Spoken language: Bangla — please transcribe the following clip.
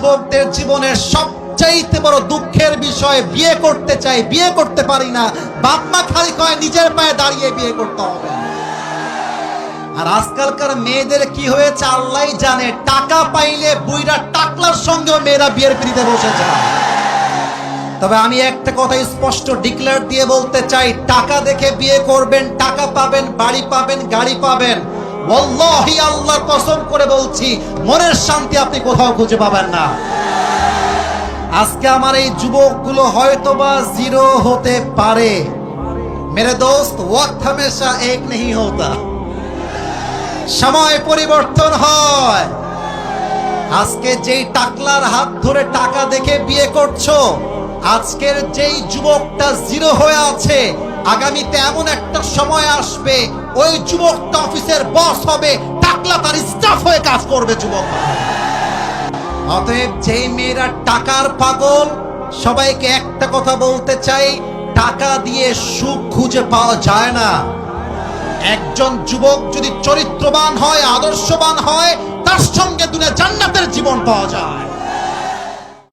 যুবকদের জীবনের সবচাইতে বড় দুঃখের বিয়ে করতে চাই, বিয়ে করতে পারি না। খালি কয়, নিজের পায়ে দাঁড়িয়ে বিয়ে করতে হবে। আর আজকালকার মেয়েদের কি হয়েছে আল্লাহ জানে। টাকা পাইলে বুইরা টাকলার সঙ্গেও মেয়েরা বিয়ের পিড়িতে বসে যায়। তবে আমি একটা কথা স্পষ্ট ডিক্লেয়ার দিয়ে বলতে চাই, টাকা দেখে বিয়ে করবেন, টাকা পাবেন, বাড়ি পাবেন, গাড়ি পাবেন। ওয়াল্লাহি আল্লাহর কসম করে বলছি, মনের শান্তি আপনি কোথাও খুঁজে পাবেন না। আজকে আমার এই যুবকগুলো হয়তো বা জিরো হতে পারে। মেরে দোস্ত ওয়াক্ত হামেশা এক নেহি হতা সময় পরিবর্তন হয়। আজকে যেই টাকলার হাত ধরে টাকা দেখে বিয়ে করছ, আজকের যেই যুবকটা জিরো হয়ে আছে আগামীতে এমন একটা সময় আসবে, ওই যুবকটা অফিসের বস হবে, টাকলা তার স্টাফ হয়ে কাজ করবে যুবক। অতএব যেই মেয়েরা টাকার পাগল, সবাইকে একটা কথা বলতে চাই, টাকা দিয়ে সুখ খুঁজে পাওয়া যায় না। একজন যুবক যদি চরিত্রবান হয়, আদর্শবান হয়, তার সঙ্গে দুনিয়া জান্নাতের জীবন পাওয়া যায়।